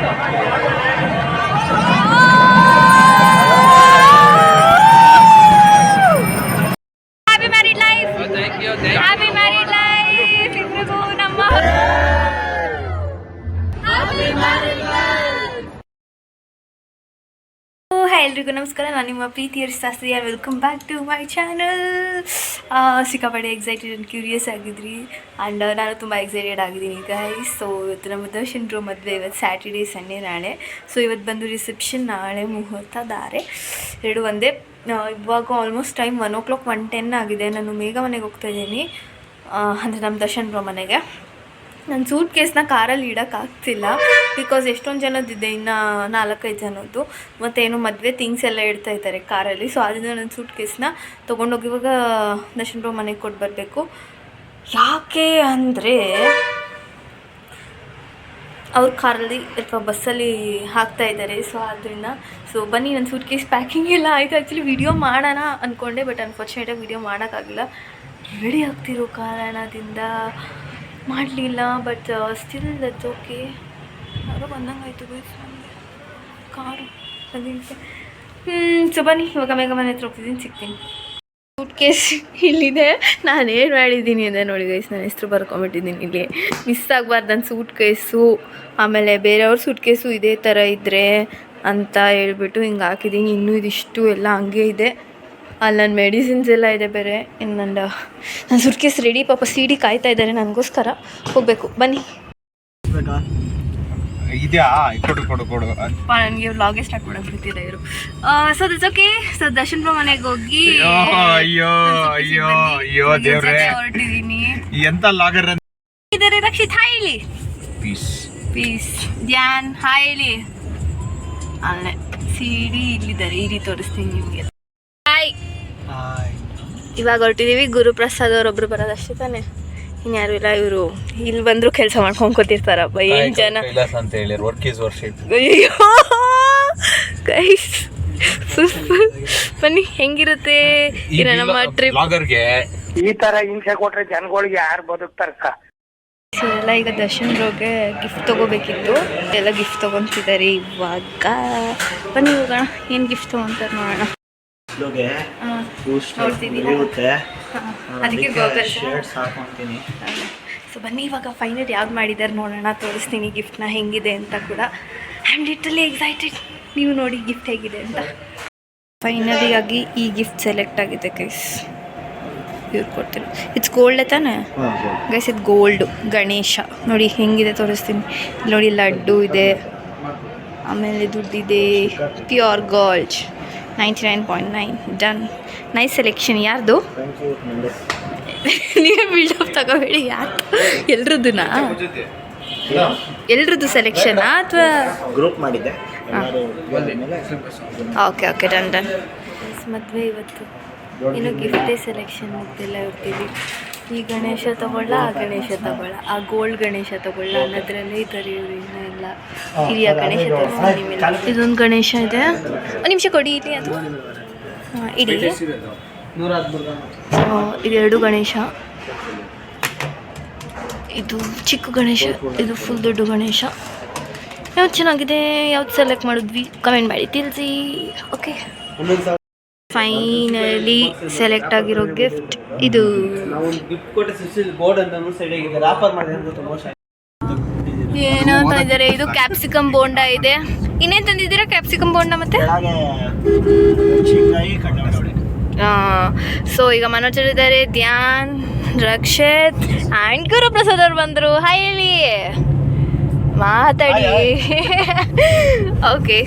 Thank you. ನಾನು ನಿಮ್ಮ ಪ್ರೀತಿಯ Shastri welcome back to my channel ಸಿಕ್ಕಾಪಟ್ಟೆ ಎಕ್ಸೈಟೆಡ್ ಆ್ಯಂಡ್ ಕ್ಯೂರಿಯಸ್ ಆಗಿದ್ರಿ. ಆ್ಯಂಡ್ ನಾನು ತುಂಬ ಎಕ್ಸೈಟೆಡ್ ಆಗಿದ್ದೀನಿ ಈಗ ಸೊ ಇವತ್ತು ನಮ್ಮ ದರ್ಶನ್ ರೋ ಮದುವೆ ಇವತ್ತು ಸ್ಯಾಟರ್ಡೇ ಸಂಡೇ ನಾಳೆ. ಸೊ ಇವತ್ತು ಬಂದು ರಿಸೆಪ್ಷನ್ ನಾಳೆ ಮುಹೂರ್ತ ದಾರೆ ಎರಡು ಒಂದೇ. ಇವಾಗ ಆಲ್ಮೋಸ್ಟ್ ಟೈಮ್ ಒನ್ ಓ ಕ್ಲಾಕ್ ಒನ್ ಟೆನ್ ಆಗಿದೆ. ನಾನು ಮೇಘ ಮನೆಗೆ ಹೋಗ್ತಾ ಇದ್ದೀನಿ. ಅಂದರೆ ನಮ್ಮ ದರ್ಶನ್ ಮನೆಗೆ. ನನ್ನ ಸೂಟ್ ಕೇಸ್ನ ಕಾರಲ್ಲಿ ಇಡೋಕ್ಕಾಗ್ತಿಲ್ಲ ಬಿಕಾಸ್ ಎಷ್ಟೊಂದು ಜನದಿದೆ ಇನ್ನು ನಾಲ್ಕೈದು ಜನದ್ದು, ಮತ್ತೇನು ಮದುವೆ ಥಿಂಗ್ಸ್ ಎಲ್ಲ ಇಡ್ತಾ ಇದ್ದಾರೆ ಕಾರಲ್ಲಿ ಸೊ ಅದರಿಂದ ನನ್ನ ಸೂಟ್ ಕೇಸ್ನ ತೊಗೊಂಡೋಗಿ ಇವಾಗ ದರ್ಶನ್ ಬ್ರೋ ಮನೆಗೆ ಕೊಟ್ಟು ಬರಬೇಕು. ಯಾಕೆ ಅಂದರೆ ಅವ್ರ ಕಾರಲ್ಲಿ ಅಥವಾ ಬಸ್ಸಲ್ಲಿ ಹಾಕ್ತಾ ಇದ್ದಾರೆ. ಸೊ ಆದ್ದರಿಂದ ಸೊ ಬನ್ನಿ, ನನ್ನ ಸೂಟ್ ಕೇಸ್ ಪ್ಯಾಕಿಂಗ್ ಎಲ್ಲ ಆಯಿತು. ಆ್ಯಕ್ಚುಲಿ ವಿಡಿಯೋ ಮಾಡೋಣ ಅಂದ್ಕೊಂಡೆ ಬಟ್ ಅನ್ಫಾರ್ಚುನೇಟಾಗಿ ವಿಡಿಯೋ ಮಾಡೋಕ್ಕಾಗಿಲ್ಲ ರೆಡಿ ಆಗ್ತಿರೋ ಕಾರಣದಿಂದ ಮಾಡಲಿಲ್ಲ ಬಟ್ ಸ್ಟಿಲ್ ದಟ್ಸ್ ಓಕೆ ಯಾರೋ ಬಂದಂಗೆ ಆಯಿತು ಬೈಸ್ ನನಗೆ ಕಾರು ಅದಕ್ಕೆ ಸೊ ಬನ್ನಿ, ಇವಾಗ ಮೇಘ ಮನೆ ಹತ್ರ ಹೋಗ್ತಿದ್ದೀನಿ, ಸಿಗ್ತೀನಿ. ಸೂಟ್ ಕೇಸ್ ಇಲ್ಲಿದೆ. ನಾನು ಏನು ಮಾಡಿದ್ದೀನಿ ಅಂದರೆ ನೋಡಿ ಗೈಸ್ ನನ್ನ ಹೆಸರು ಬರ್ಕೊಂಬಿಟ್ಟಿದ್ದೀನಿ ಇಲ್ಲಿ. ಮಿಸ್ ಆಗಬಾರ್ದು ನನ್ನ ಸೂಟ್ ಕೇಸು ಆಮೇಲೆ ಬೇರೆಯವ್ರ ಸೂಟ್ ಕೇಸು ಇದೇ ಥರ ಇದ್ದರೆ ಅಂತ ಹೇಳ್ಬಿಟ್ಟು ಹಿಂಗೆ ಹಾಕಿದ್ದೀನಿ. ಇನ್ನೂ ಇದಿಷ್ಟು ಎಲ್ಲ ಹಂಗೆ ಇದೆ. ಅಲ್ಲಿ ನನ್ನ ಮೆಡಿಸಿನ್ಸ್ ಎಲ್ಲ ಇದೆ ಬೇರೆ. ಇನ್ನು ನನ್ನ ನನ್ನ ಸುರ್ಕೇಸ್ ಕೇಸ್ ರೆಡಿ ಪಾಪ ಸಿ ಡಿ ಕಾಯ್ತಾ ಇದ್ದಾರೆ. ನನಗೋಸ್ಕರ ಹೋಗಬೇಕು. ಬನ್ನಿ. ನನಗೆ ವ್ಲಾಗೇ ಸ್ಟಾರ್ಟ್ ಮಾಡೋಕೆ ಬಿಟ್ಟಿದೆ ಇವರು. So that's okay so Darshan pro ಮನೆಗೆ ಹೋಗಿ ಅಯ್ಯೋ ಅಯ್ಯೋ ಅಯ್ಯೋ ದೇವ್ರೆ. ಹೊರಟಿದ್ದೀನಿ. ಎಂತ ಲಾಗರ್ ಇದ್ದಾರೆ ರಕ್ಷಿತ್ ಹಾಯ್ ಹೇಳಿ. ಪೀಸ್ ಪೀಸ್ ಧ್ಯಾನ್ ಹಾಯ್ ಹೇಳಿ. ಅಲ್ಲೇ. ಸಿಡಿ ಇಲ್ಲಿದ್ದಾರೆ. ಈ ರೀತಿ ತೋರಿಸ್ತೀನಿ ನಿಮಗೆ. ಇವಾಗ ಹೊರಟಿದ್ದೀವಿ ಗುರುಪ್ರಸಾದ್ ಅವರೊಬ್ರು ಬರೋದು ಅಷ್ಟೇ ತಾನೆ. ಇನ್ಯಾರು ಇಲ್ಲ ಇವರು ಇಲ್ಲಿ ಬಂದ್ರು ಕೆಲಸ ಮಾಡ್ಕೊಂಡು ಕೂತಿರ್ತಾರಪ್ಪ ಏನ್ ಜನ? ಅಂತ ಹೇಳಿ ವರ್ಕ್ ಈಸ್ ವರ್ಷಿಪ್ ಅಯ್ಯೋ! ಗೈಸ್ ಬನ್ನಿ ಹೆಂಗಿರುತ್ತೆ? ಇರ ನಮ್ಮ ಟ್ರಿಪ್ ಈ ತರ ಹಿಂಸೆ ಕೊಟ್ರೆ ಜನಗಳಿಗೆ ಯಾರು ಬದುಕ್ತಾರಕ್ಕ ಎಲ್ಲ ಈಗ ದರ್ಶನ್ ರೋಗೆ ಗಿಫ್ಟ್ ತಗೋಬೇಕಿತ್ತು. ಎಲ್ಲ ಗಿಫ್ಟ್ ತಗೊಂತಿದ್ದಾರೆ ಇವಾಗ. ಬನ್ನಿ ಹೋಗೋಣ. ಏನು ಗಿಫ್ಟ್ ತಗೊಂತಾರೆ ನೋಡೋಣ. ಲೋಗೆ ಹಾ, ಬೂಸ್ಟ್ ನೋಡ್ತಿದ್ದೀರಾ? ಇರುತ್ತೆ. ಅದಕ್ಕೆ ಗೋಗಲ್ ಶರ್ಟ್ಸ್ ಹಾಕೊಂತೀನಿ. ಸೊ ಬನ್ನಿ ಇವಾಗ ಫೈನಲ್ ಯಾವ್ದು ಮಾಡಿದ್ದಾರೆ ನೋಡೋಣ. ತೋರಿಸ್ತೀನಿ ಗಿಫ್ಟ್ನ ಹೆಂಗಿದೆ ಅಂತ ಕೂಡ. ಆ್ಯಂಡ್ ಲಿಟ್ರಲಿ ಎಕ್ಸೈಟೆಡ್ ನೀವು ನೋಡಿ ಗಿಫ್ಟ್ ಹೇಗಿದೆ ಅಂತ. ಫೈನಲಿ ಆಗಿ ಈ ಗಿಫ್ಟ್ ಸೆಲೆಕ್ಟ್ ಆಗಿದೆ ಗೈಸ್ ಇವ್ರು ಕೊಡ್ತೀನಿ. ಇಟ್ಸ್ ಗೋಲ್ಡ್ ತಾನೆ? ಗೈಸ್ ಇದು ಗೋಲ್ಡು ಗಣೇಶ. ನೋಡಿ ಹೆಂಗಿದೆ ತೋರಿಸ್ತೀನಿ. ನೋಡಿ ಲಡ್ಡು ಇದೆ. ಆಮೇಲೆ ದುಡ್ಡಿದೆ. Pure gold ninety nine point nine. Done nice selection ಯಾರ್ದು? ನೀವೇ ಬಿಲ್ಡಪ್ ತಗೋಬೇಡಿ ಯಾರು? ಎಲ್ರದ್ದನಾ ಎಲ್ರದ್ದು ಸೆಲೆಕ್ಷನಾ ಅಥವಾ? ಗ್ರೂಪ್ ಮಾಡಿದ್ದೆ. ಓಕೆ ಓಕೆ ಡನ್ ಡನ್ ಮದುವೆ ಇವತ್ತು. ಇನ್ನು ಗಿಫ್ಟೇ ಸೆಲೆಕ್ಷನ್ ಮುಗ್ದಿಲ್ಲ ಇರ್ತೀವಿ. ಈ ಗಣೇಶ ತಗೊಳ್ಳ ಆ ಗಣೇಶ ತಗೊಳ್ಳ ಆ ಗೋಲ್ಡ್ ಗಣೇಶ ತಗೊಳ್ಳ ಅನ್ನೋದ್ರಲ್ಲೇ ಇದ್ದಾರೆ ಇವರು ಇನ್ನೂ ಎಲ್ಲ ಹಿರಿಯ ಗಣೇಶ ತೋರಿಸ್ತೀನಿ ಇದೊಂದು ಗಣೇಶ ಇದೆ. ಒಂದು ನಿಮಿಷ ಕೊಡಿ ಇಲ್ಲಿ ಅದು. ಹಾಂ ಇಡಿ ಇದೆರಡು ಗಣೇಶ. ಇದು ಚಿಕ್ಕ ಗಣೇಶ ಇದು ಫುಲ್ ದೊಡ್ಡ ಗಣೇಶ. ಯಾವ್ದು ಚೆನ್ನಾಗಿದೆ? ಯಾವ್ದು ಸೆಲೆಕ್ಟ್ ಮಾಡಿದ್ವಿ? ಕಮೆಂಟ್ ಮಾಡಿ ತಿಳಿಸಿ. ಓಕೆ ಫೈನಲಿ ಸೆಲೆಕ್ಟ್ ಆಗಿರೋ ಗಿಫ್ಟ್ ಇದು. ಇದಾರೆ ಅಂತ ಏನೋ ಇದ್ದಾರೆ. ಇದು ಕ್ಯಾಪ್ಸಿಕಮ್ ಬೋಂಡ ಇದೆ. ಇನ್ನೇನ್ ತಂದಿದ್ದೀರಾ ಕ್ಯಾಪ್ಸಿಕಮ್ ಬೋಂಡ ಮತ್ತೆ? ಸೊ ಈಗ ಮನೋಜರ್ ಇದ್ದಾರೆ. ಧ್ಯಾನ್ ರಕ್ಷತ್ ಆ್ಯಂಡ್ ಗುರುಪ್ರಸಾದ್ ಅವ್ರು ಬಂದರು. ಹಾಯ್ ಹೇಳಿ ಮಾತಾಡಿ. ಓಕೆ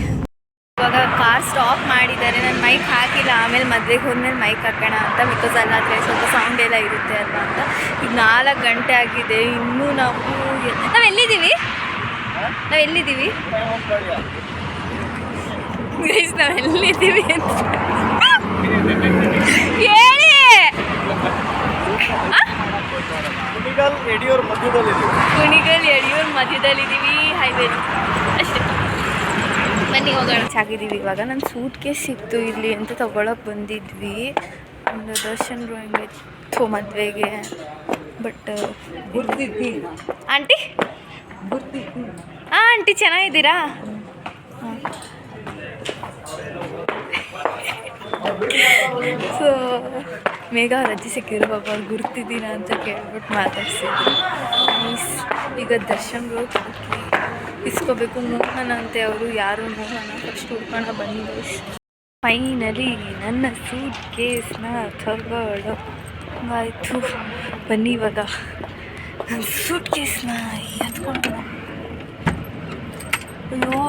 ಇವಾಗ ಕಾರ್ ಸ್ಟಾಪ್ ಮಾಡಿದ್ದಾರೆ. ನಾನು ಮೈಕ್ ಹಾಕಿಲ್ಲ ಆಮೇಲೆ ಮದುವೆಗೆ ಹೋದ್ಮೇಲೆ ಮೈಕ್ ಹಾಕೋಣ ಅಂತ ಬಿಕಾಸ್ ಅಲ್ಲಾದರೆ ಸ್ವಲ್ಪ ಸೌಂಡ್ ಎಲ್ಲ ಇರುತ್ತೆ ಅಲ್ವಾ ಅಂತ. ಈಗ ನಾಲ್ಕು ಗಂಟೆ ಆಗಿದೆ. ಇನ್ನೂ ನಾವು ನಾವು ಎಲ್ಲಿದ್ದೀವಿ? ನಾವು ಎಲ್ಲಿದ್ದೀವಿ? ನಾವು ಎಲ್ಲಿದ್ದೀವಿ ಅಂತ. ಹೇಳಿ! ಕುಣಿಗಲ್ ಯಡಿಯೂರ್ ಮಧ್ಯದಲ್ಲಿದ್ದೀವಿ. ಹೈವೇ ಬನ್ನಿ ಹೋಗೋಣ ಸಾಗಿದ್ದೀವಿ ಇವಾಗ ನನ್ನ ಸೂಟ್ ಕೇಸ್ ಸಿಕ್ತು ಇಲ್ಲಿ ಅಂತ ತಗೊಳಕ್ಕೆ ಬಂದಿದ್ವಿ. ಒಂದು ದರ್ಶನ್ ಡ್ರಾಯಿಂಗ್ ಇತ್ತು ಮದುವೆಗೆ. But aunty? ಹಾಂ ಆಂಟಿ ಚೆನ್ನಾಗಿದ್ದೀರಾ? ಸೊ ಮೇಘ ರಜೆ ಸಿಕ್ಕಿದ್ರು ಪಾಪ ಅವ್ರು ಗುರ್ತಿದ್ದೀನ ಅಂತ ಕೇಳ್ಬಿಟ್ಟು ಮಾತಾಡ್ಸಿದ್ರು. ಮೀನ್ಸ್ ಈಗ ದರ್ಶನ್ಗಳು ಇಸ್ಕೋಬೇಕು. ಮೋಹನ ಅಂತೆ ಅವರು ಯಾರು? ಮೋಹನ ಫಸ್ಟ್ ಹುಡ್ಕೋಣ ಬಂದು ಫೈನಲಿ ನನ್ನ ಸೂಟ್ ಕೇಸ್ನ ತಗೊಳ್ಳೋ ಆಯಿತು, ಬನ್ನಿ ಇವಾಗ. ನನ್ನ ಸೂಟ್ ಕೇಸ್ನ ಎತ್ಕೊಂಡು ಅಯ್ಯೋ,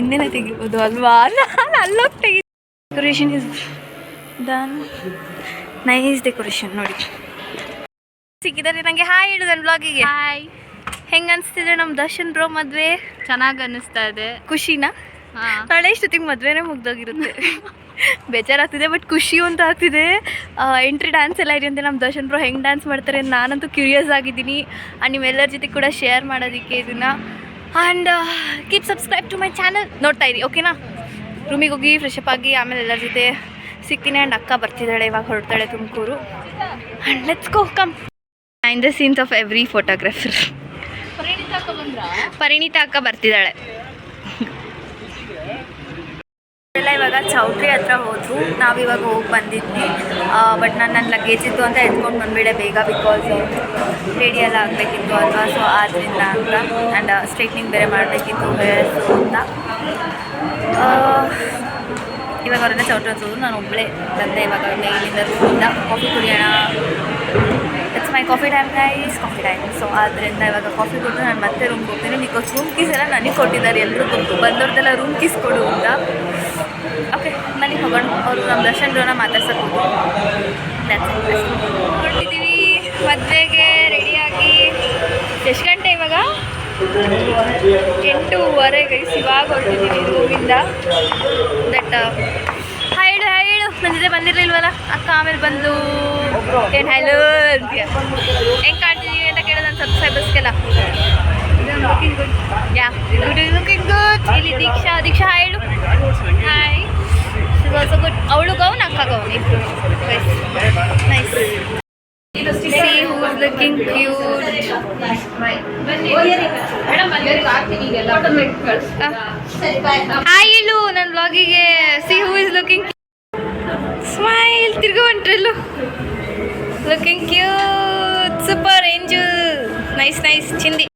ಇನ್ನೇನೆ ತೆಗಿಬೋದು ಅಲ್ವಾ? ನಾನು ಅಲ್ಲೋಗಿ ತೆಗಿ decoration is done nice decoration ನೋಡಿ. ಸಿಕ್ಕಿದ್ದಾರೆ ನಂಗೆ ಹಾಯ್ ಹೇಳು ನನ್ನ ಬ್ಲಾಗಿಗೆ ಹಾಯ್ ಹೆಂಗ ಅನಿಸ್ತಿದೆ ನಮ್ಮ ದರ್ಶನ್ ಬ್ರೋ ಮದ್ವೆ? ಚೆನ್ನಾಗಿ ಅನ್ನಿಸ್ತಾ ಇದೆ. ಖುಷಿನಾ? ನಾಳೆ ಇಷ್ಟೊತ್ತಿಗೆ ಮದುವೆನೇ ಮುಗ್ದೋಗಿರುತ್ತೆ? ಬೇಜಾರಾಗ್ತಿದೆ ಬಟ್ ಖುಷಿ ಅಂತ ಆಗ್ತಿದೆ. ಎಂಟ್ರಿ ಡ್ಯಾನ್ಸ್ ಎಲ್ಲ ಇದೆ ಅಂತ ನಮ್ಮ ದರ್ಶನ್ ಬ್ರೋ ಹೆಂಗೆ ಡ್ಯಾನ್ಸ್ ಮಾಡ್ತಾರೆ ನಾನಂತೂ ಕ್ಯೂರಿಯಸ್ ಆಗಿದ್ದೀನಿ. ಆ್ಯಂಡ್ ನೀವೆಲ್ಲರ ಜೊತೆ ಕೂಡ ಶೇರ್ ಮಾಡೋದಕ್ಕೆ ಇದನ್ನು. And keep subscribe to my channel ನೋಡ್ತಾ ಇರಿ ಓಕೆನಾ ರೂಮಿಗೆ ಹೋಗಿ ಫ್ರೆಶ್ ಅಪ್ ಆಗಿ ಆಮೇಲೆ ಎಲ್ಲರ ಜೊತೆ ಸಿಗ್ತೀನಿ ಆ್ಯಂಡ್ ಅಕ್ಕ ಬರ್ತಿದ್ದಾಳೆ, ಇವಾಗ ಹೊರಡ್ತಾಳೆ Tumakuru. And let's go come in the scenes of every photographer Parinita ಅಕ್ಕ ಬರ್ತಿದ್ದಾಳೆ. ಎಲ್ಲ ಇವಾಗ ಚೌಟ್ರಿ ಹತ್ರ ಹೋದ್ರು ನಾವು ಇವಾಗ ಹೋಗಿ ಬಂದಿದ್ವಿ. ಬಟ್ ನಾನು ನನ್ನ ಲಗೇಜ್ ಇತ್ತು ಅಂತ ಎತ್ಕೊಂಡು ಬಂದ್ಬಿಡೆ ಬೇಗ ಬಿಕಾಸ್ ರೆಡಿ ಎಲ್ಲ ಆಗಬೇಕಿತ್ತು ಅಲ್ವಾ? ಸೊ ಆದ್ದರಿಂದ ಅಂತ. ಆ್ಯಂಡ್ ಸ್ಟ್ರೈಟ್ನಿಂಗ್ ಬೇರೆ ಮಾಡಬೇಕಿತ್ತು ಬೇರೆ ಅಂತ ಇವಾಗ ಅವರೆಲ್ಲ ಚೌಟ್ ಹತ್ರ ನಾನು ಒಬ್ಬಳೇ ಬಂದೆ ಇವಾಗ ಮೇಲಿಂದ ರೂಮಿಂದ. ಕಾಫಿ ಕುಡಿಯೋಣ. It's my coffee time guys coffee time so ಆದ್ದರಿಂದ ಇವಾಗ ಕಾಫಿ ಕೊಟ್ಟು ನಾನು ಮತ್ತೆ ರೂಮ್ಗೆ ಹೋಗ್ತೀನಿ. ಬಿಕಾಸ್ ರೂಮ್ ಕೀಸ್ ಎಲ್ಲ ನನಗೆ ಕೊಟ್ಟಿದ್ದಾರೆ. ಎಲ್ಲರೂ ಗೊತ್ತು. ಬಂದವ್ರದ್ದೆಲ್ಲ ರೂಮ್ ಕೀಸ್ ಕೊಡು ಅಂತ. ಓಕೆ ಮನೆಗೆ ಹೋಗೋಣ. ಅವರು ನಮ್ಮ ದರ್ಶನ್ ಜೋನ ಮಾತಾಡ್ಸೋಕೆ ಹೋಗ್ತೀವಿ ಮದುವೆಗೆ ರೆಡಿಯಾಗಿ ಎಷ್ಟು ಗಂಟೆ ಇವಾಗ? ಎಂಟೂವರೆ ಗೈಸ್ ಇವಾಗ ಹೊರಟಿದ್ದೀನಿ ರೂಮಿಂದ ದಟ್ ಹೈಡು ಹೇಳು. ನನ್ನ ಜೊತೆ ಬಂದಿರಲಿಲ್ವಲ್ಲ? ಅಕ್ಕ ಆಮೇಲೆ ಬಂದು ಏನು ಹಲೋ ಅಂತ ಹೆಂಗೆ ಕಾಣ್ತಿದ್ದೀವಿ ಅಂತ ಕೇಳೋದು ನನ್ನ ಸಬ್ಸ್ಕ್ರೈಬರ್ಸ್ಗೆಲ್ಲ good yeah good looking good ಇಲ್ಲಿ ದೀಕ್ಷಾ ದೀಕ್ಷಾ ಹೇಳು. ಹಾಯ್ ಆಲ್ಸೋ ಗುಡ್ ಅವಳು ಗೌನ್, ಅಕ್ಕ gown. Nice See who's looking cute. Hi ನನ್ನ ಬ್ಲಾಗಿಗೆ see who is looking smile ತಿರ್ಗು ಹೊಂಟ್ರಲ್ಲು looking cute super angel nice nice ಚಿಂದಿ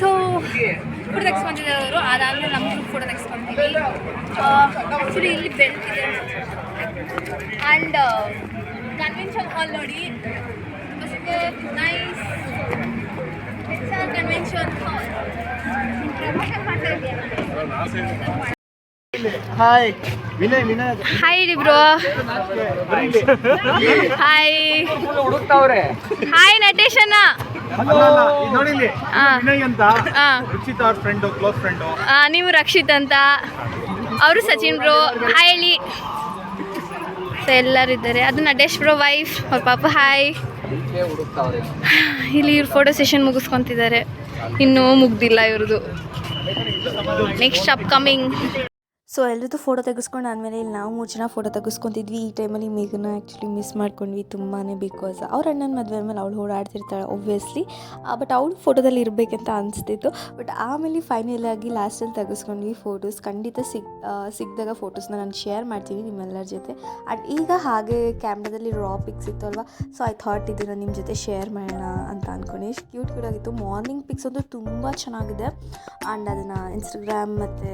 ಸೊ ಫೋಟೋ ಅವರು. ಅದಾದಮೇಲೆ ನಮ್ಮ ಗ್ರೂಪ್ ಫೋಟೋ ತೆಗೆಸ್ಕೊಂತೀವಿ ಆ್ಯಕ್ಚುಲಿ ಇಲ್ಲಿ ಬೆಳ್ತಿದೆ ಆ್ಯಂಡ್ ಕನ್ವೆನ್ಷನ್ ಹಾಲ್ ನೋಡಿ. Nice convention hall hi Vinay Vinay hi bro hi ಹುಡುಕ್ತಾವ್ರೆ. Hi Natesh ನೀವು ರಕ್ಷಿತ್ ಅಂತ. ಅವರು ಸಚಿನ್ ಬ್ರೋ ಹೇಳಿ ಸೊ ಎಲ್ಲರೂ ಇದ್ದಾರೆ. ಅದು ನಟೇಶ್ ಬ್ರೋ ವೈಫ್ ಅವ್ರ ಪಾಪ ಹಾಯ್ ಇಲ್ಲಿ ಇವ್ರು ಫೋಟೋ ಸೆಷನ್ ಮುಗಿಸ್ಕೊತಿದ್ದಾರೆ. ಇನ್ನೂ ಮುಗ್ದಿಲ್ಲ ಇವ್ರದ್ದು ನೆಕ್ಸ್ಟ್ ಅಪ್ಕಮಿಂಗ್ ಸೊ ಎಲ್ಲರದ್ದು ಫೋಟೋ ತೆಗೆಸ್ಕೊಂಡು ಆದಮೇಲೆ ಇಲ್ಲಿ ನಾವು ಮೂರು ಜನ ಫೋಟೋ ತೆಗೆಸ್ಕೊತಿದ್ವಿ. ಈ ಟೈಮಲ್ಲಿ ಮೇಘನ ಆ್ಯಕ್ಚುಲಿ ಮಿಸ್ ಮಾಡ್ಕೊಂಡ್ವಿ ತುಂಬಾ ಬಿಕಾಸ್ ಅವ್ರ ಅಣ್ಣನ ಮದುವೆ ಮೇಲೆ ಅವಳು ಓಡಾಡ್ತಿರ್ತಾಳೆ ಒಬ್ವಿಯಸ್ಲಿ ಬಟ್ ಅವಳು ಫೋಟೋದಲ್ಲಿ ಇರಬೇಕಂತ ಅನಿಸ್ತಿತ್ತು. ಬಟ್ ಆಮೇಲೆ ಫೈನಲ್ ಆಗಿ ಲಾಸ್ಟಲ್ಲಿ ತೆಗೆಸ್ಕೊಂಡ್ವಿ ಫೋಟೋಸ್ ಖಂಡಿತ ಸಿಗ್ ಸಿಗ್ದಾಗ ಫೋಟೋಸ್ನ ನಾನು ಶೇರ್ ಮಾಡ್ತೀನಿ ನಿಮ್ಮೆಲ್ಲರ ಜೊತೆ. ಆ್ಯಂಡ್ ಈಗ ಹಾಗೆ ಕ್ಯಾಮ್ರಾದಲ್ಲಿ ರಾ ಪಿಕ್ಸ್ ಇತ್ತು ಅಲ್ವಾ ಸೊ ಐ ಥಾಟ್ ಇದನ್ನು ನಿಮ್ಮ ಜೊತೆ ಶೇರ್ ಮಾಡೋಣ ಅಂತ ಅಂದ್ಕೊಂಡು ಎಷ್ಟು ಕ್ಯೂಟ್ ಕ್ಯೂಟ್ ಆಗಿತ್ತು. ಮಾರ್ನಿಂಗ್ ಪಿಕ್ಸ್ ಅಂತೂ ತುಂಬ ಚೆನ್ನಾಗಿದೆ. ಆ್ಯಂಡ್ ಅದನ್ನು ಇನ್ಸ್ಟಾಗ್ರಾಮ್ ಮತ್ತು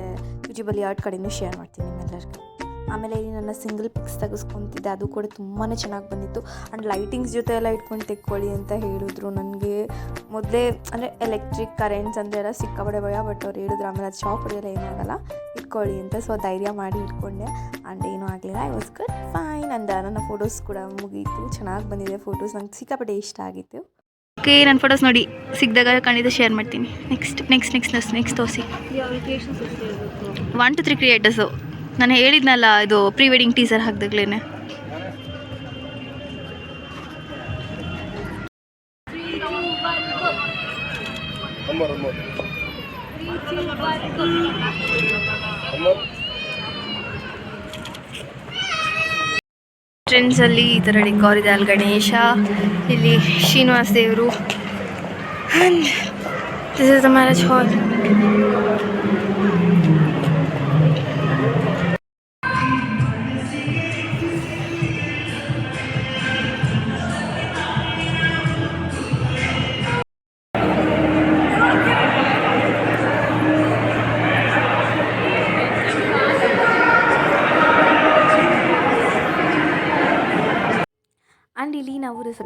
ಯೂಟ್ಯೂಬಲ್ಲಿ ಎರಡು ಕಡೆನೂ ಶೇರ್ ಮಾಡ್ತೀನಿ ನಿಮ್ಮೆಲ್ಲರಿಗೂ ಆಮೇಲೆ ಇಲ್ಲಿ ನನ್ನ ಸಿಂಗಲ್ ಪಿಕ್ಸ್ ತೆಗೆಸ್ಕೊತಿದ್ದೆ. ಅದು ಕೂಡ ತುಂಬಾ ಚೆನ್ನಾಗಿ ಬಂದಿತ್ತು. ಆ್ಯಂಡ್ ಲೈಟಿಂಗ್ಸ್ ಜೊತೆ ಎಲ್ಲ ಇಟ್ಕೊಂಡು ತೆಕ್ಕೊಳ್ಳಿ ಅಂತ ಹೇಳಿದ್ರು ನನಗೆ. ಮೊದಲೇ ಅಂದರೆ ಎಲೆಕ್ಟ್ರಿಕ್ ಕರೆಂಟ್ಸ್ ಅಂದರೆ ಎಲ್ಲ ಸಿಕ್ಕಾಪಡೆ ಭಯ ಬಟ್ ಅವ್ರು ಹೇಳಿದ್ರು ಆಮೇಲೆ ಅದು ಶಾಕ್ ಹೊಡೆಯಲ್ಲ ಏನಾಗಲ್ಲ. ಇಟ್ಕೊಳ್ಳಿ ಅಂತ ಸೊ ಧೈರ್ಯ ಮಾಡಿ ಇಟ್ಕೊಂಡೆ. ಆ್ಯಂಡ್ ಏನೂ ಆಗಲಿಲ್ಲ. ಐ ವಾಸ್ ಗುಡ್ ಫೈನ್ ಅಂದ. ನನ್ನ ಫೋಟೋಸ್ ಕೂಡ ಮುಗೀತು. ಚೆನ್ನಾಗಿ ಬಂದಿದೆ ಫೋಟೋಸ್ ನಂಗೆ ಸಿಕ್ಕಾಪಟ್ಟೆ ಇಷ್ಟ ಆಗಿತ್ತು. ಓಕೆ ನನ್ನ ಫೋಟೋಸ್ ನೋಡಿ. ಸಿಕ್ಕಿದಾಗ ಖಂಡಿತ ಶೇರ್ ಮಾಡ್ತೀನಿ. Next next next next next ತೋರಿಸಿ. ಒನ್ ಟು ತ್ರೀ ಕ್ರಿಯೇಟರ್ಸು ನಾನು ಹೇಳಿದ್ನಲ್ಲ, ಇದು ಪ್ರೀ ವೆಡ್ಡಿಂಗ್ ಟೀಸರ್ ಹಾಕ್ದಾಗ್ಲೇ ಟ್ರೆಂಡ್ಸಲ್ಲಿ ಈ ಥರ ಡೆಕೋರ್ ಇದೆ. ಅಲ್ಲಿ ಗಣೇಶ, ಇಲ್ಲಿ ಶ್ರೀನಿವಾಸ ದೇವರು. This is the marriage hall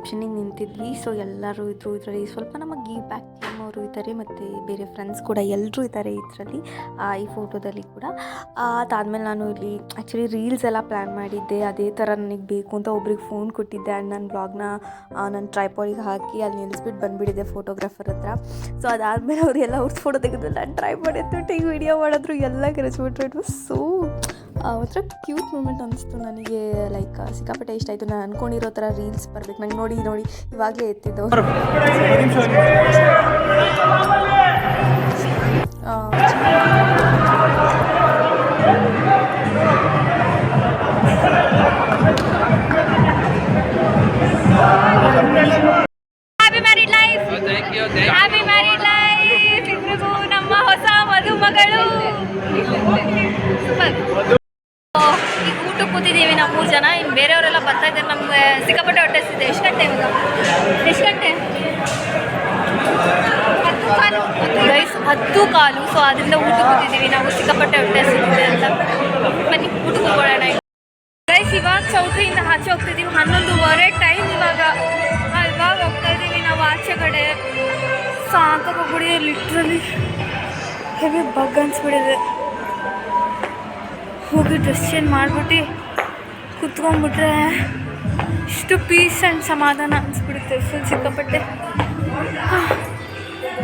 ರಿಸೆಪ್ಷನಿಗೆ ನಿಂತಿದ್ವಿ. ಸೊ ಎಲ್ಲರೂ ಇದ್ರು ಇದರಲ್ಲಿ. ಸ್ವಲ್ಪ ನಮ್ಮ ಗೀವ್ ಬ್ಯಾಕ್ ಟೀಮ್ ಅವರು ಇದ್ದಾರೆ, ಮತ್ತು ಬೇರೆ ಫ್ರೆಂಡ್ಸ್ ಕೂಡ ಎಲ್ಲರೂ ಇದ್ದಾರೆ ಇದರಲ್ಲಿ ಈ ಫೋಟೋದಲ್ಲಿ ಕೂಡ. ಅದಾದಮೇಲೆ ನಾನು ಇಲ್ಲಿ ಆ್ಯಕ್ಚುಲಿ ರೀಲ್ಸ್ ಎಲ್ಲ ಪ್ಲ್ಯಾನ್ ಮಾಡಿದ್ದೆ. ಅದೇ ಥರ ನನಗೆ ಬೇಕು ಅಂತ ಒಬ್ರಿಗೆ ಫೋನ್ ಕೊಟ್ಟಿದ್ದೆ. ಆ್ಯಂಡ್ ನನ್ನ ಬ್ಲಾಗ್ನ ನನ್ನ ಟ್ರೈಪಾಡಿಗೆ ಹಾಕಿ ಅಲ್ಲಿ ನಿಲ್ಲಿಸ್ಬಿಟ್ಟು ಬಂದುಬಿಟ್ಟಿದ್ದೆ ಫೋಟೋಗ್ರಾಫರ್ ಹತ್ರ. ಸೊ ಅದಾದಮೇಲೆ ಅವರು ಎಲ್ಲ ಅವ್ರದ್ದು ಫೋಟೋ ತೆಗೆದು ನಾನು ಟ್ರೈ ಮಾಡಿದ್ದು ಟೀ ವಿಡಿಯೋ ಮಾಡಿದ್ರು. ಎಲ್ಲ ಕರೆಸ್ಬಿಟ್ರು ಇಟ್ ವಾಸ್ ಸೋ ಒಂಥರ ಕ್ಯೂಟ್ ಮೂಮೆಂಟ್ ಅನಿಸ್ತು ನನಗೆ ಲೈಕ್ ಸಿಕ್ಕಾಪಟ್ಟೆ ಇಷ್ಟ ಆಯಿತು. ನಾನು ಅಂದ್ಕೊಂಡಿರೋ ಥರ ರೀಲ್ಸ್ ಬರ್ಬೇಕು. ನಂಗೆ ನೋಡಿ ನೋಡಿ ಇವಾಗಲೇ ಎತ್ತಿದ್ದು. Thank ನಾವು ಮೂರು ಜನ, ಇನ್ನು ಬೇರೆಯವರೆಲ್ಲ ಬರ್ತಾ ಇದ್ದಾರೆ. ನಮಗೆ ಸಿಕ್ಕಾಪಟ್ಟೆ ಹೊಟ್ಟೆ ಹೊಟ್ಟೆಸಿದೆ ಎಷ್ಟು ಗಂಟೆ ಇವಾಗ? ಎಷ್ಟು ಗಂಟೆ? ಗೈಸ್ ಹತ್ತು ಕಾಲು. ಸೊ ಅದರಿಂದ ಊಟ ಕೂತಿದ್ದೀವಿ ನಾವು ಸಿಕ್ಕಾಪಟ್ಟೆ ಹೊಟ್ಟೆ ಸಿಗುತ್ತೆ ಅಂತ. ಬನ್ನಿ, ಊಟ ಕೂತ್ಕೊಳ್ಳೋಣ ಗೈಸ್ ಇವಾಗ ಚೌಟ್ರಿಯಿಂದ ಆಚೆ ಹೋಗ್ತಿದ್ದೀವಿ. ಹನ್ನೊಂದುವರೆ ಟೈಮ್ ಇವಾಗ. ಇವಾಗ ಹೋಗ್ತಾ ಇದ್ದೀವಿ ನಾವು ಆಚೆ ಕಡೆ ಸಾಕಾಗೋಗ್ಬಿಡಿ ಲಿಟ್ರಲಿ ಹೆವಿ ಬಗ್ ಅನ್ಸ್ಬಿಡಿದೆ ಹೋಗಿ ಡ್ರೆಸ್ ಚೇಂಜ್ ಮಾಡಿಬಿಟ್ಟು ಕುತ್ಕೊಂಡ್ಬಿಟ್ರೆ ಇಷ್ಟು ಪೀಸ್ ಆ್ಯಂಡ್ ಸಮಾಧಾನ ಅನಿಸ್ಬಿಡುತ್ತೆ. ಫುಲ್ ಸಿಕ್ಕಾಪಟ್ಟೆ.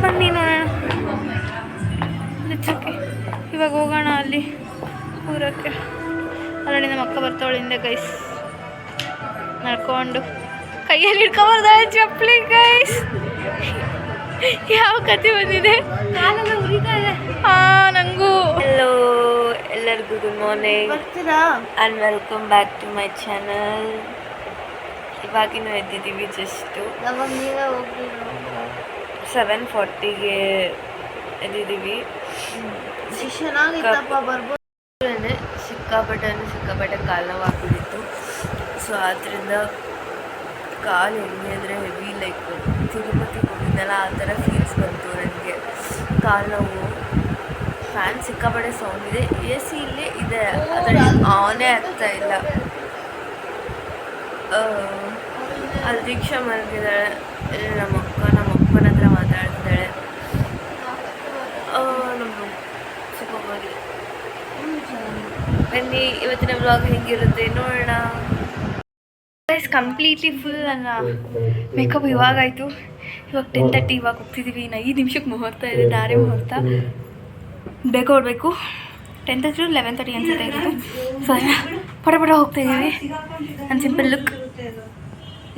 ಬನ್ನಿ ನೋಡೋಣ. ಓಕೆ ಇವಾಗ ಹೋಗೋಣ ಅಲ್ಲಿ ಊರಕ್ಕೆ. ಅಲ್ಲಿ ನಮ್ಮ ಅಕ್ಕ ಬರ್ತಾವಳು ಹಿಂದೆ ಗೈಸ್ ನಡ್ಕೊಂಡು. ಕೈಯಲ್ಲಿ ಹಿಡ್ಕೊಬಾರ್ದಾಳೆ ಚಪ್ಪಲಿ ಗೈಸ್ ಯಾವ ಕತೆ ಬಂದಿದೆ? ಹಾ ನಂಗೂ. ಹಲೋ ಎಲ್ಲರಿಗೂ good morning and welcome back to my channel ಇವಾಗಿನೂ ಎದ್ದಿದ್ದೀವಿ ಜಸ್ಟು ಸೆವೆನ್ ಫಾರ್ಟಿಗೆ ಎದ್ದಿದ್ದೀವಿ. ಅಂದರೆ ಸಿಕ್ಕಾಪಟ್ಟೆ ಅಂದರೆ ಸಿಕ್ಕಾಪಟ್ಟೆ ಕಾಲು ಸೊ ಆದ್ದರಿಂದ ಕಾಲು ಹೆಂಗೆ ಅಂದರೆ ಹೆವಿ ಲೈಕ್ ತಿರುಪತಿ ಹೋಗಿದ್ನಲ್ಲ ಆ ಥರ ಫೀಲ್ಸ್ ಬಂತು ನನಗೆ. ಕಾಲು ನೋವು. ಫ್ಯಾನ್ ಸಿಕ್ಕಾಪಟ್ಟೆ ಸೌಂಡ್ ಇದೆ. ಎ ಸಿ ಇಲ್ಲೇ ಇದೆ. ಅದರಲ್ಲಿ ಆನೇ ಆಗ್ತಾ ಇಲ್ಲ. ಅಲ್ಲಿ ದೀಕ್ಷಾ ಮಲಗಿದ್ದಾಳೆ ನಮ್ಮ ಅಕ್ಕ, ನಮ್ಮ ಅಪ್ಪನ ಹತ್ರ ಮಾತಾಡ್ತಿದ್ದಾಳೆ. ನಮ್ಮ ಚಿಕ್ಕಮ್ಮಗೆ ಬನ್ನಿ, ಇವತ್ತಿನ ಬ್ಲಾಗ್ ಹೆಂಗಿರುತ್ತೆ ನೋಡೋಣ. ಇಸ್ ಕಂಪ್ಲೀಟ್ಲಿ ಫುಲ್ ನನ್ನ ಮೇಕಪ್ ಇವಾಗಾಯಿತು ಇವಾಗ ಟೆನ್ ತರ್ಟಿ ಇವಾಗ ಹೋಗ್ತಿದ್ದೀವಿ ಇನ್ನು ಐದು ನಿಮಿಷಕ್ಕೆ ಮುಹೂರ್ತ ಇದೆ ನಾರೇ ಮುಹೂರ್ತ. ಬೇಗ ಹೊರಡ್ಬೇಕು ಟೆನ್ ತರ್ಟಿ ಲೆವೆನ್ ತರ್ಟಿ ಅನ್ಸುತ್ತೆ ಇರುತ್ತೆ ಸೊ ಪಟ ಪಟ ಹೋಗ್ತಾ ಇದ್ದೀವಿ. ನನ್ನ ಸಿಂಪಲ್ ಲುಕ್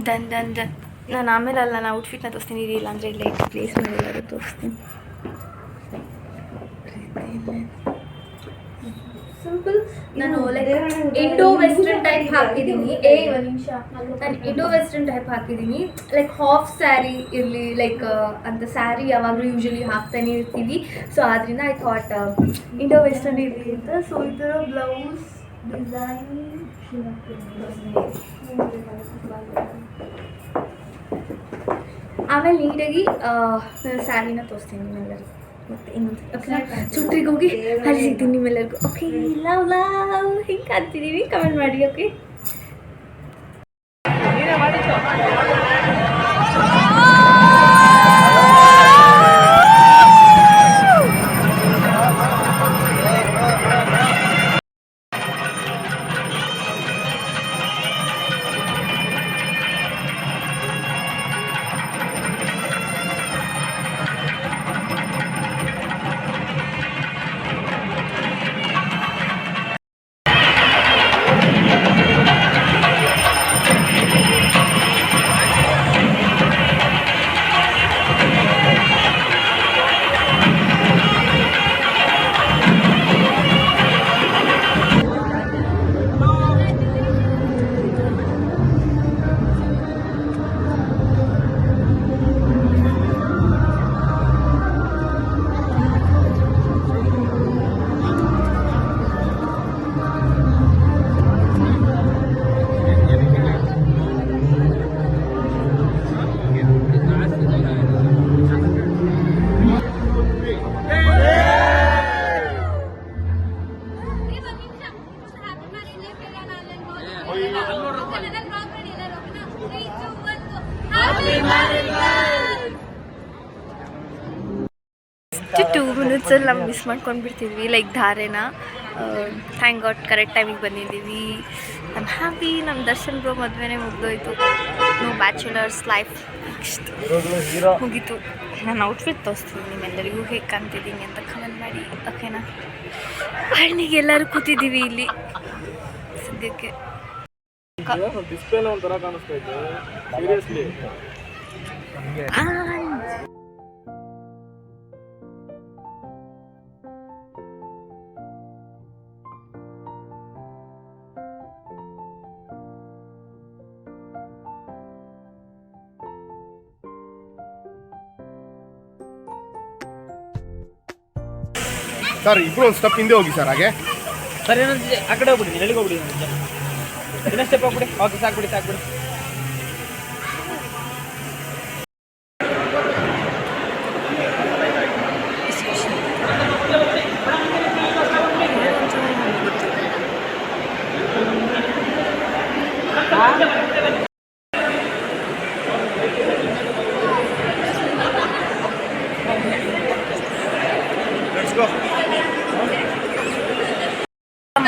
ದನ್ ದನ್ ದನ್ ನಾನು ಆಮೇಲೆ ಅಲ್ಲ ನಾನು ಔಟ್ಫಿಟ್ನ ತೋರಿಸ್ತೀನಿ. ಇಲ್ಲ ಅಂದರೆ ಇಲ್ಲೇ ಪ್ಲೇಸ್ ಮಾಡಿಲ್ಲ ತೋರಿಸ್ತೀನಿ. ಸಿಂಪಲ್ ನಾನು ಲೈಕ್ ಇಂಡೋ ವೆಸ್ಟರ್ನ್ ಟೈಪ್ ಹಾಕಿದ್ದೀನಿ. ಏ ಒಂದು ನಿಮಿಷ. ನಾನು ಇಂಡೋ ವೆಸ್ಟರ್ನ್ ಟೈಪ್ ಹಾಕಿದ್ದೀನಿ. ಲೈಕ್ ಹಾಫ್ ಸ್ಯಾರಿ ಇರಲಿ ಲೈಕ್ ಅಂತ ಸ್ಯಾರಿ ಯಾವಾಗಲೂ ಯೂಶಲಿ ಹಾಕ್ತಾನೆ ಇರ್ತೀವಿ. ಸೊ ಆದ್ರಿಂದ ಐ ಥಾಟ್ ಇಂಡೋ ವೆಸ್ಟರ್ನ್ ಇರಲಿ ಅಂತ. ಸೊ ಈ ಥರ ಬ್ಲೌಸ್ ಡಿಸೈನ್ ಆಮೇಲೆ ನೀಟಾಗಿ ನಾನು ಸ್ಯಾರಿನ ತೋರಿಸ್ತೀನಿ ನಿಮ್ಮೆಲ್ಲರಿಗೂ. ಮತ್ತೆ ಇನ್ನೊಂದು ಓಕೆ ಚುಟ್ರಿಗೆ ಹೋಗಿ ಅಲ್ಲಿ ಸಿಗ್ತೀನಿ ನಿಮ್ಮೆಲ್ಲರಿಗೂ ಓಕೆ ಲವ್ ಲವ್ ಹಿಂಗೆ ಕಾಣ್ತಿದ್ದೀವಿ ಕಮೆಂಟ್ ಮಾಡಿ ಓಕೆ ಮಿಸ್ ಮಾಡ್ಕೊಂಡು ಬಿಡ್ತಿದ್ವಿ ಲೈಕ್ ಧಾರೆನ ಥ್ಯಾಂಕ್ ಗಾಡ್ ಕರೆಕ್ಟ್ ಟೈಮಿಗೆ ಬಂದಿದ್ದೀವಿ. ಐ ಆಮ್ ಹ್ಯಾಪಿ ನಮ್ಮ ದರ್ಶನ್ ಬ್ರೋ ಮದುವೆನೇ ಮುಗ್ದೋಯ್ತು. ನೋ ಬ್ಯಾಚುಲರ್ಸ್ ಲೈಫ್ ನೆಕ್ಸ್ಟ್ ಮುಗೀತು. ನಾನು ಔಟ್ಫಿಟ್ ತೋರಿಸ್ತೀನಿ ನಿಮ್ಮೆಲ್ಲರಿಗೂ ಹೇಗೆ ಕಾಣ್ತಿದ್ದೀನಿ ಅಂತ ಕಮೆಂಟ್ ಮಾಡಿ. ಓಕೆನಾ ಹಣ್ಣಿಗೆ ಎಲ್ಲರೂ ಕೂತಿದ್ದೀವಿ ಇಲ್ಲಿ. ಸದ್ಯಕ್ಕೆ. ಡಿಸ್ಪ್ಲೇನ ಒಂಥರ ಕಾಣಿಸ್ತಾ ಸೀರಿಯಸ್ಲಿ ಸರ್ ಇಬ್ರು ಒಂದು ಸ್ಟೆಪ್ ಹಿಂದೆ ಹೋಗಿ ಸರ್ ಹಾಗೆ? ಸರ್ ಏನಂತ ಆ ಕಡೆ ಹೋಗ್ಬಿಡಿ ಎಲ್ಲಿಗೆ ಹೋಗ್ಬಿಡಿ ಇನ್ನೊಂದು ಸ್ಟೆಪ್ ಹೋಗ್ಬಿಡಿ ಓಕೆ ಸಾಕ್ಬಿಡಿ. ಸಾಕ್ಬಿಡಿ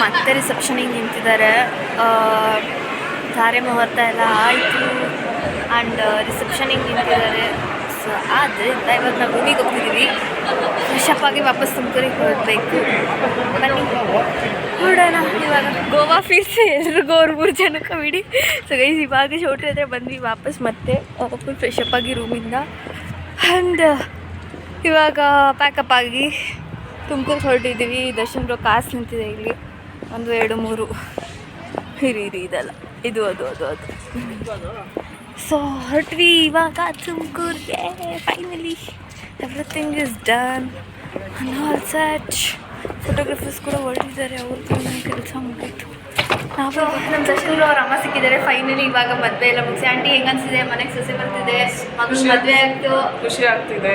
ಮತ್ತೆ ರಿಸೆಪ್ಷನಿಗೆ ನಿಂತಿದ್ದಾರೆ. ಧಾರೆ ಮುಹೂರ್ತ ಎಲ್ಲ ಆಯಿತು ಆ್ಯಂಡ್ ರಿಸೆಪ್ಷನಿಗೆ ನಿಂತಿದ್ದಾರೆ. ಸೊ ಆದ್ದರಿಂದ ಇವಾಗ ನಾವು ರೂಮಿಗೆ ಹೋಗ್ತಿದ್ದೀವಿ ಫ್ರೆಶಪ್ ಆಗಿ ವಾಪಸ್ ತುಮಕೂರಿಗೆ ಹೋಗಬೇಕು. ಬನ್ನಿ. ನೋಡೋಣ ಇವಾಗ. ಗೋವಾ ಫೀಸ್ ಎಲ್ರಿಗೂ ಅವ್ರ ಮೂರು ಜನಕ್ಕೆ ಬಿಡಿ. ಸೊ ಗೈಸ್ ಇವಾಗ ಶೋಟ್ರಿ ಹತ್ರ ಬಂದ್ವಿ ವಾಪಸ್ ಮತ್ತೆ. ಫುಲ್ ಫ್ರೆಶಪ್ ಆಗಿ ರೂಮಿಂದ ಆ್ಯಂಡ್ ಇವಾಗ ಪ್ಯಾಕಪ್ ಆಗಿ ತುಮಕೂರು ಹೊರಟಿದ್ದೀವಿ ದರ್ಶನ್ ಕಾಸು ನಿಂತಿದೆ ಇಲ್ಲಿ. ಒಂದು, ಎರಡು, ಮೂರು. ಹಿರಿ ಹಿರಿ ಇದೆಲ್ಲ. ಇದು, ಅದು ಅದು ಅದು. ಸೊ ಹೊರಟ್ವಿ ಇವಾಗ ತುಮಕೂರಿಗೆ. Finally everything is done all such photographers ಕೂಡ ಹೊರಟಿದ್ದಾರೆ. ಅವ್ರದ್ದು ಕೆಲಸ ಮುಗೀತು. ನಾವು ನಮ್ಮ ದರ್ಶನ್ ಬ್ರೋ ಅವ್ರ ಅಮ್ಮ ಸಿಕ್ಕಿದ್ದಾರೆ. ಫೈನಲಿ ಇವಾಗ ಮದುವೆ ಎಲ್ಲ ಮುಗಿಸಿ. ಆಂಟಿ ಹೆಂಗ್ ಅನ್ಸಿದೆ? ಮನೆಗೆ ಸೊಸೆ ಬರ್ತಿದೆ. ಮಗಳು ಮದುವೆ ಆಗ್ತು. ಖುಷಿ ಆಗ್ತಿದೆ.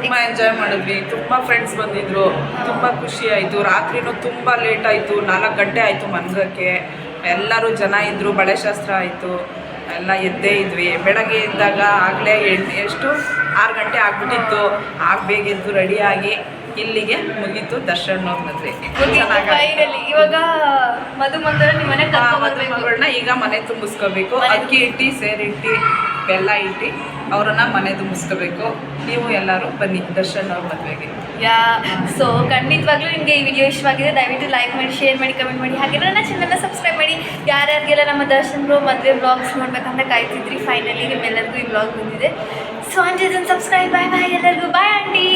ತುಂಬಾ ಎಂಜಾಯ್ ಮಾಡಿದ್ವಿ. ತುಂಬಾ ಫ್ರೆಂಡ್ಸ್ ಬಂದಿದ್ರು. ತುಂಬಾ ಖುಷಿ ಆಯ್ತು. ರಾತ್ರಿನೂ ತುಂಬಾ ಲೇಟ್ ಆಯ್ತು. ನಾಲ್ಕು ಗಂಟೆ ಆಯ್ತು ಮನ್ಗಕ್ಕೆ. ಎಲ್ಲರೂ ಜನ ಇದ್ರು. ಬಳೆ ಶಾಸ್ತ್ರ ಆಯ್ತು. ಎಲ್ಲ ಎದ್ದೇ ಇದ್ವಿ. ಬೆಳಗ್ಗೆ ಎದ್ದಾಗ ಆಗಲೇ ಎಷ್ಟು? ಆರು ಗಂಟೆ ಆಗ್ಬಿಟ್ಟಿತ್ತು. ಆಗ ಬೇಗ ಎದ್ದು ರೆಡಿಯಾಗಿ ಇಲ್ಲಿಗೆ ಮುಗೀತು ದರ್ಶನ್ ಚೆನ್ನಾಗಿ ಇವಾಗ ಮದು ಮಂದಿರ ನಿಮ್ಮ ಮನೆ ಕರ್ಕೊಂಡ್ಬರ್ಬೇಕು ಮಗಳನ್ನ ಈಗ ಮನೆ ತುಂಬಿಸ್ಕೋಬೇಕು. ಅಕ್ಕಿ ಇಟ್ಟಿ ಸೇರಿಟ್ಟಿ ಬೆಲ್ಲ ಇಟ್ಟಿ ಅವರನ್ನ ಮನೆ ತುಂಬಿಸ್ಕೋಬೇಕು. ನೀವು ಎಲ್ಲರೂ ಬನ್ನಿ ದರ್ಶನ್ ಅವ್ರ ಮದುವೆಗೆ. ಯಾ ಸೊ ಖಂಡಿತವಾಗ್ಲೂ ನಿಮಗೆ ಈ ವಿಡಿಯೋ ಇಷ್ಟವಾಗಿದೆ. ದಯವಿಟ್ಟು ಲೈಕ್ ಮಾಡಿ ಶೇರ್ ಮಾಡಿ ಕಮೆಂಟ್ ಮಾಡಿ. ಹಾಗೆ ನನ್ನ ಚಾನಲ್ನ ಸಬ್ಸ್ಕ್ರೈಬ್ ಮಾಡಿ. ಯಾರ್ಯಾರಿಗೆಲ್ಲ ನಮ್ಮ ದರ್ಶನ್ ಬ್ರೋ ಮದುವೆ ಬ್ಲಾಗ್ಸ್ ನೋಡ್ಬೇಕಂತ ಕಾಯ್ತಿದ್ರಿ ಫೈನಲಿ ನಿಮ್ಮೆಲ್ಲರಿಗೂ ಈ ಬ್ಲಾಗ್ ಬಂದಿದೆ. So Anjan subscribe bye bye ಎಲ್ಲರಿಗೂ ಬಾಯ್ ಆಂಟಿ.